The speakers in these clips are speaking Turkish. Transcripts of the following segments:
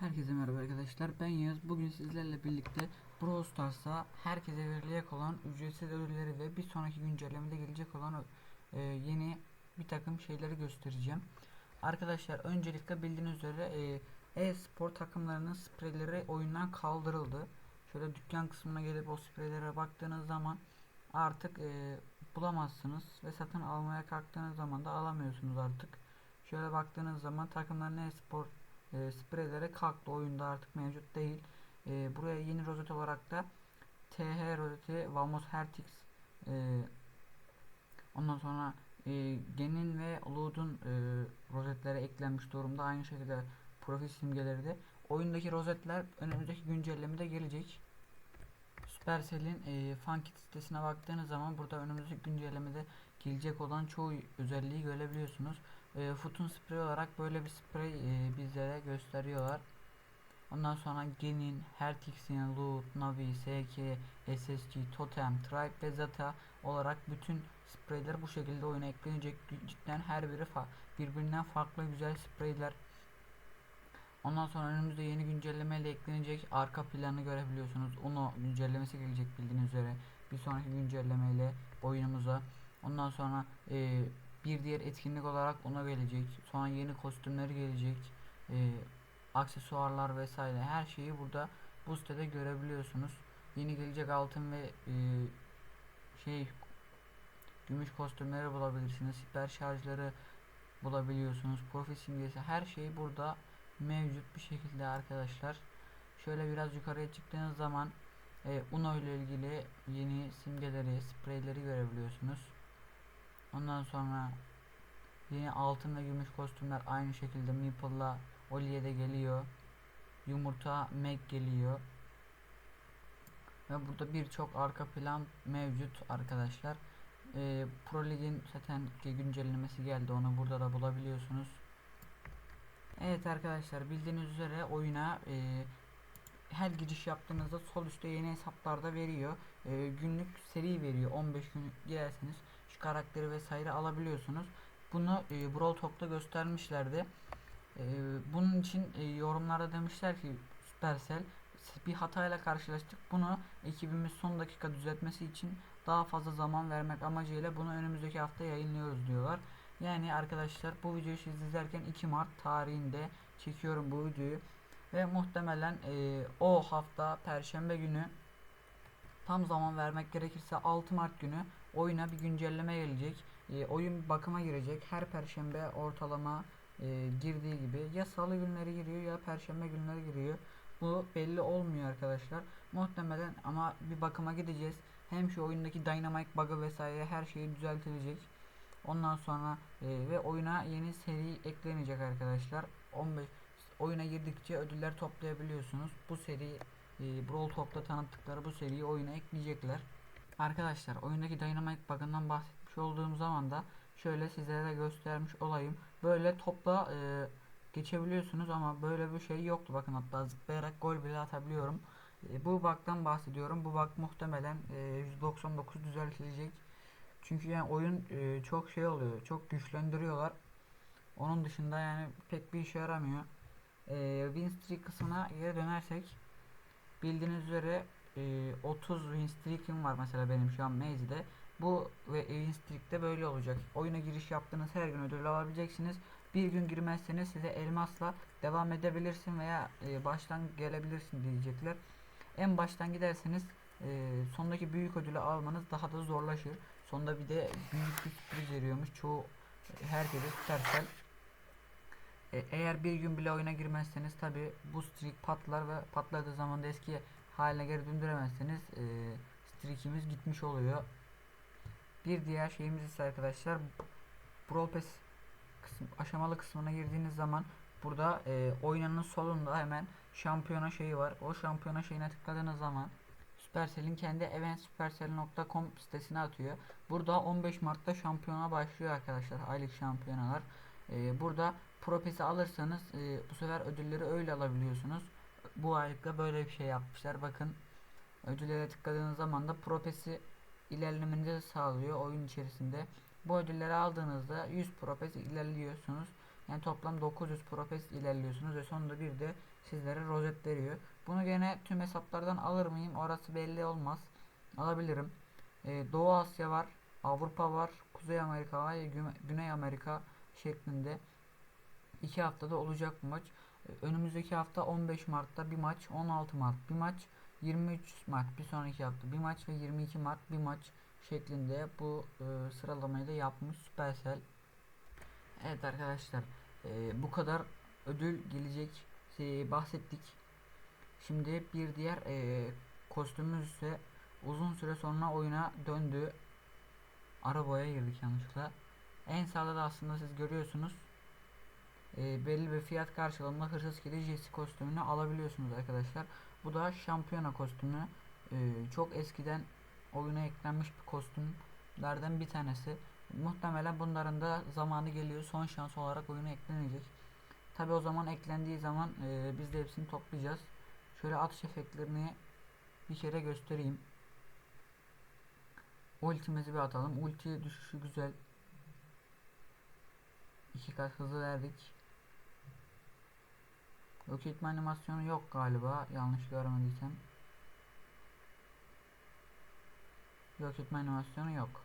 Herkese merhaba arkadaşlar. Ben Yağız. Bugün sizlerle birlikte Brawl Stars'a herkese verilecek olan ücretsiz ödülleri ve bir sonraki güncellemede gelecek olan e, yeni bir takım şeyleri göstereceğim. Arkadaşlar öncelikle bildiğiniz üzere e, e-spor takımlarının spreyleri oyundan kaldırıldı. Şöyle dükkan kısmına gelip o spreylere baktığınız zaman artık e, bulamazsınız ve satın almaya kalktığınız zaman da alamıyorsunuz artık. Şöyle baktığınız zaman takımların e-spor e, spreylere kalktı. Oyunda artık mevcut değil. E, buraya yeni rozet olarak da TH rozeti Vamos Hertix e, ondan sonra e, Genin ve Lud'un e, rozetlere eklenmiş durumda. Aynı şekilde profil simgeleri de. Oyundaki rozetler önümüzdeki güncellemede gelecek. Supercell'in e, Funkit sitesine baktığınız zaman burada önümüzdeki güncellemede gelecek olan çoğu özelliği görebiliyorsunuz. E, Foot'un sprey olarak böyle bir sprey e, bizlere gösteriyorlar. Ondan sonra Genin, Hertix'in, Loot, Navi, SK, SSG, Totem, Tribe ve Zeta olarak bütün spreyler bu şekilde oyuna eklenecek. Cidden her biri fa birbirinden farklı güzel spreyler. Ondan sonra önümüzde yeni güncellemeyle eklenecek arka planı görebiliyorsunuz. Uno güncellemesi gelecek bildiğiniz üzere. Bir sonraki güncellemeyle oyunumuza. Ondan sonra e, bir diğer etkinlik olarak ona gelecek. Sonra yeni kostümleri gelecek. E, aksesuarlar vesaire her şeyi burada bu sitede görebiliyorsunuz. Yeni gelecek altın ve e, şey gümüş kostümleri bulabilirsiniz. Hiper şarjları bulabiliyorsunuz. Profil simgesi her şey burada mevcut bir şekilde arkadaşlar. Şöyle biraz yukarıya çıktığınız zaman e, Uno ile ilgili yeni simgeleri, spreyleri görebiliyorsunuz. Ondan sonra yeni altın ve gümüş kostümler aynı şekilde Meeple'la Oli'ye geliyor. Yumurta Meg geliyor. Ve burada birçok arka plan mevcut arkadaşlar. E, Pro Lig'in zaten güncellemesi geldi. Onu burada da bulabiliyorsunuz. Evet arkadaşlar bildiğiniz üzere oyuna e, her giriş yaptığınızda sol üstte yeni hesaplarda veriyor. E, günlük seri veriyor. 15 gün girerseniz şu karakteri vesaire alabiliyorsunuz. Bunu e, Brawl Talk'ta göstermişlerdi. E, bunun için e, yorumlarda demişler ki Supercell bir hatayla karşılaştık. Bunu ekibimiz son dakika düzeltmesi için daha fazla zaman vermek amacıyla bunu önümüzdeki hafta yayınlıyoruz diyorlar. Yani arkadaşlar bu videoyu siz izlerken 2 Mart tarihinde çekiyorum bu videoyu. Ve muhtemelen e, o hafta Perşembe günü tam zaman vermek gerekirse 6 Mart günü oyuna bir güncelleme gelecek. E, oyun bakıma girecek. Her Perşembe ortalama e, girdiği gibi ya Salı günleri giriyor ya Perşembe günleri giriyor. Bu belli olmuyor arkadaşlar. Muhtemelen ama bir bakıma gideceğiz. Hem şu oyundaki dynamite bug'ı vesaire her şeyi düzeltilecek. Ondan sonra e, ve oyuna yeni seri eklenecek arkadaşlar. 15 oyuna girdikçe ödüller toplayabiliyorsunuz. Bu seri e, Brawl Talk'ta tanıttıkları bu seriyi oyuna ekleyecekler. Arkadaşlar oyundaki Dynamite bug'ından bahsetmiş olduğum zaman da şöyle sizlere de göstermiş olayım. Böyle topla e, geçebiliyorsunuz ama böyle bir şey yoktu. Bakın hatta zıplayarak gol bile atabiliyorum. E, bu bug'dan bahsediyorum. Bu bug muhtemelen e, %99 düzeltilecek. Çünkü yani oyun e, çok şey oluyor. Çok güçlendiriyorlar. Onun dışında yani pek bir işe yaramıyor. E, win streak kısmına geri dönersek bildiğiniz üzere e, 30 win streak'im var mesela benim şu an Maze'de. Bu ve win streak'te böyle olacak. Oyuna giriş yaptığınız her gün ödül alabileceksiniz. Bir gün girmezseniz size elmasla devam edebilirsin veya e, baştan gelebilirsin diyecekler. En baştan giderseniz e, sondaki büyük ödülü almanız daha da zorlaşır. Sonda bir de büyük bir sürpriz veriyormuş. Çoğu herkese Supercell. E, eğer bir gün bile oyuna girmezseniz tabi bu streak patlar ve patladığı zaman da eski haline geri döndüremezseniz e, streakimiz gitmiş oluyor. Bir diğer şeyimiz ise arkadaşlar Brawl Pass kısım, aşamalı kısmına girdiğiniz zaman burada e, oyunun solunda hemen şampiyona şeyi var. O şampiyona şeyine tıkladığınız zaman Supercell'in kendi eventsupercell.com sitesine atıyor. Burada 15 Mart'ta şampiyona başlıyor arkadaşlar. Aylık şampiyonalar. Ee, burada Propes'i alırsanız e, bu sefer ödülleri öyle alabiliyorsunuz. Bu aylıkta böyle bir şey yapmışlar. Bakın ödüllere tıkladığınız zaman da Propes'i ilerlemenizi sağlıyor oyun içerisinde. Bu ödülleri aldığınızda 100 Propes ilerliyorsunuz. Yani toplam 900 propes ilerliyorsunuz ve sonunda bir de sizlere rozet veriyor. Bunu gene tüm hesaplardan alır mıyım? Orası belli olmaz. Alabilirim. Ee, Doğu Asya var. Avrupa var. Kuzey Amerika ve Gü- Güney Amerika şeklinde. iki haftada olacak bu maç. Ee, Önümüzdeki hafta 15 Mart'ta bir maç, 16 Mart bir maç, 23 Mart bir sonraki hafta bir maç ve 22 Mart bir maç şeklinde bu e, sıralamayı da yapmış Supercell. Evet arkadaşlar e, bu kadar ödül gelecek e, bahsettik. Şimdi bir diğer e, kostümümüz ise uzun süre sonra oyuna döndü. Arabaya girdik yanlışlıkla. En sağda da aslında siz görüyorsunuz. E, belli bir fiyat karşılığında hırsız kedi Jesse kostümünü alabiliyorsunuz arkadaşlar. Bu da şampiyona kostümü. E, çok eskiden oyuna eklenmiş bir kostümlerden bir tanesi. Muhtemelen bunların da zamanı geliyor. Son şans olarak oyuna eklenecek. Tabi o zaman eklendiği zaman e, biz de hepsini toplayacağız. Şöyle atış efektlerini bir kere göstereyim. Ultimizi bir atalım. Ulti düşüşü güzel. İki kat hızı verdik. Yok etme animasyonu yok galiba. Yanlış görmediysem. Yok etme animasyonu yok.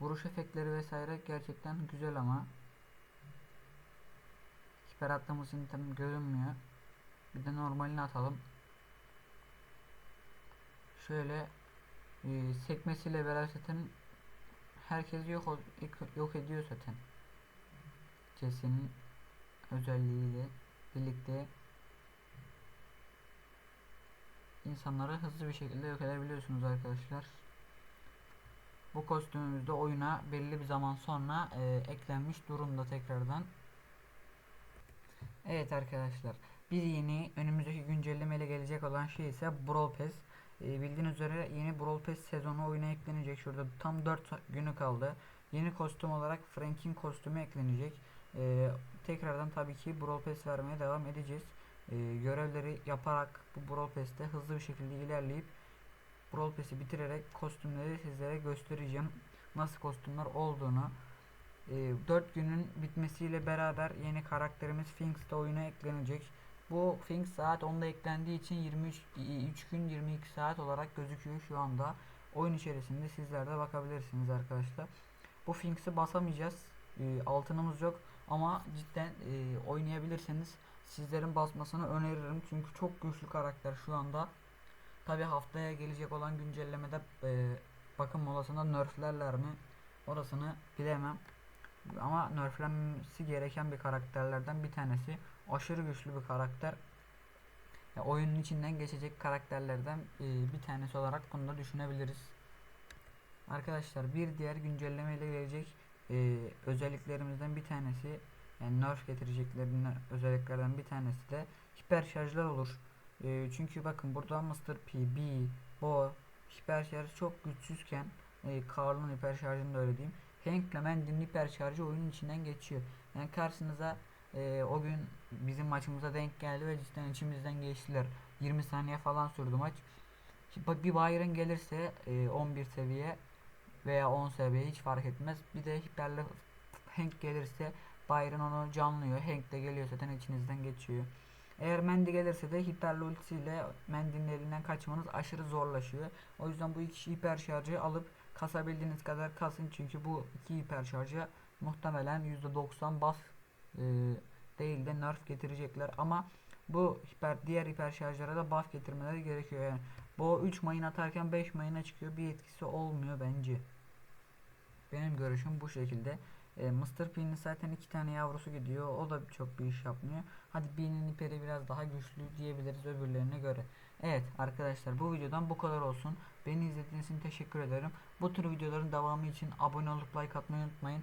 Vuruş efektleri vesaire gerçekten güzel ama hiper attığımız tam görünmüyor. Bir de normalini atalım. Şöyle e, sekmesiyle beraber zaten herkes yok yok ediyor zaten. Jesse'nin özelliğiyle birlikte insanları hızlı bir şekilde yok edebiliyorsunuz arkadaşlar. Bu kostümümüz de oyuna belli bir zaman sonra e, eklenmiş durumda tekrardan. Evet arkadaşlar. Bir yeni önümüzdeki güncellemeyle gelecek olan şey ise Brawl Pass. E, bildiğiniz üzere yeni Brawl Pass sezonu oyuna eklenecek. Şurada tam 4 günü kaldı. Yeni kostüm olarak Frank'in kostümü eklenecek. E, tekrardan tabii ki Brawl Pass vermeye devam edeceğiz. E, görevleri yaparak bu Brawl Pass'te hızlı bir şekilde ilerleyip Brawl Pass'i bitirerek kostümleri sizlere göstereceğim. Nasıl kostümler olduğunu. E, 4 günün bitmesiyle beraber yeni karakterimiz Finks de oyuna eklenecek. Bu Finks saat 10'da eklendiği için 23 3 gün 22 saat olarak gözüküyor şu anda. Oyun içerisinde sizler de bakabilirsiniz arkadaşlar. Bu Finks'i basamayacağız. E, altınımız yok ama cidden e, oynayabilirseniz sizlerin basmasını öneririm. Çünkü çok güçlü karakter şu anda. Tabi haftaya gelecek olan güncellemede e, bakım molasında nerflerler mi? Orasını bilemem. Ama nerflenmesi gereken bir karakterlerden bir tanesi. Aşırı güçlü bir karakter. Ya, oyunun içinden geçecek karakterlerden e, bir tanesi olarak bunu da düşünebiliriz. Arkadaşlar bir diğer güncelleme ile gelecek e, özelliklerimizden bir tanesi yani nerf getireceklerinin özelliklerden bir tanesi de hiper şarjlar olur. E, çünkü bakın burada Mr. P, B, Bo hiper şarjı çok güçsüzken e, Karl'ın hiper şarjını da öyle diyeyim. Hank ile Mandy'nin hiper şarjı oyunun içinden geçiyor. Yani karşınıza e, o gün bizim maçımıza denk geldi ve cidden içimizden geçtiler. 20 saniye falan sürdü maç. Şimdi bir Byron gelirse e, 11 seviye veya 10 seviye hiç fark etmez. Bir de hiperli Hank gelirse Byron onu canlıyor. Hank de geliyor zaten içinizden geçiyor. Eğer Mendy gelirse de hiperli ultisiyle Mendy'nin elinden kaçmanız aşırı zorlaşıyor. O yüzden bu iki hiper şarjı alıp kasabildiğiniz kadar kasın. Çünkü bu iki hiper şarjı muhtemelen %90 buff e, değil de nerf getirecekler. Ama bu hiper diğer hiper şarjlara da buff getirmeleri gerekiyor. Yani bu 3 mayın atarken 5 mayına çıkıyor. Bir etkisi olmuyor bence. Benim görüşüm bu şekilde. E, Mr. P'nin zaten iki tane yavrusu gidiyor. O da çok bir iş yapmıyor. Hadi B'nin hiperi biraz daha güçlü diyebiliriz öbürlerine göre. Evet arkadaşlar bu videodan bu kadar olsun. Beni izlediğiniz için teşekkür ederim. Bu tür videoların devamı için abone olup like atmayı unutmayın.